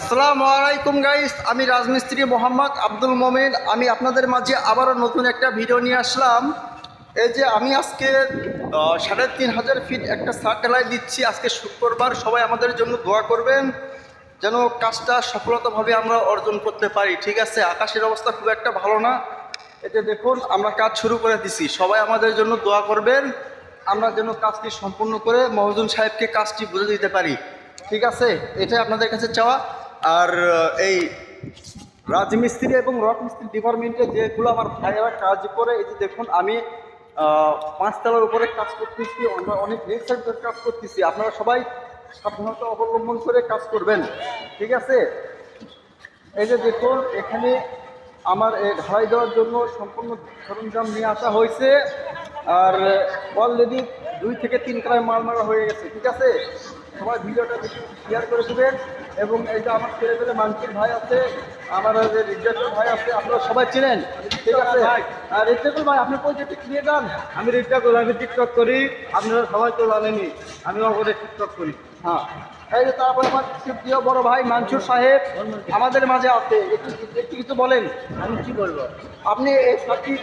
আসসালামু আলাইকুম গাইস, আমি রাজমিস্ত্রি মোহাম্মদ আব্দুল মোমেন। আমি আপনাদের মাঝে আবারও নতুন একটা ভিডিও নিয়ে আসলাম। এই যে আমি আজকে সাড়ে তিন হাজার ফিট একটা সার দিচ্ছি। আজকে শুক্রবার সবাই আমাদের জন্য দোয়া করবেন, যেন কাজটা সফলতাভাবে আমরা অর্জন করতে পারি। ঠিক আছে, আকাশের অবস্থা খুব একটা ভালো না। এতে দেখুন, আমরা কাজ শুরু করে দিছি। সবাই আমাদের জন্য দোয়া করবেন, আমরা যেন কাজটি সম্পূর্ণ করে মহজুন সাহেবকে কাজটি বুঝে দিতে পারি। ঠিক আছে, এটাই আপনাদের কাছে চাওয়া। আর এই রাজমিস্ত্রি এবং রক মিস্ত্রি ডিপার্টমেন্টে যেগুলো আমার ভাইয়েরা কাজ করে, এই যে দেখুন, আমি পাঁচতলার উপরে কাজ করতেছি, আমরা অনেক রিক্সার কাজ করতেছি। আপনারা সবাই সাবধানতা অবলম্বন করে কাজ করবেন, ঠিক আছে? এই যে দেখুন, এখানে আমার ঢালাই দেওয়ার জন্য সম্পূর্ণ সরঞ্জাম নিয়ে আসা হয়েছে, আর অলরেডি দুই থেকে তিন কালায় মাল মারা হয়ে গেছে, ঠিক আছে? সবাই ভিডিওটা বেশি শেয়ার করে দেবেন। এবং এই যে আমার ছেলে পেলে মানসির ভাই আছে আমার যে রিজার্ভের ভাই আছে আপনারা সবাই চেনেন। ঠিক আছে? আর রিজার্ভের ভাই আপনি পরিচয়টা ক্লিয়ার দেন আমি করি আমি টিকটক করি আপনারা সবাই তো জানেনি আমি অপরে টিকটক করি। হ্যাঁ। এই যে তারপরে আমার প্রিয় বড় ভাই মানসুর সাহেব আমাদের মাঝে আছে। একটু একটু কিছু বলেন। আমি কি বলব? আপনি এই সার্কিট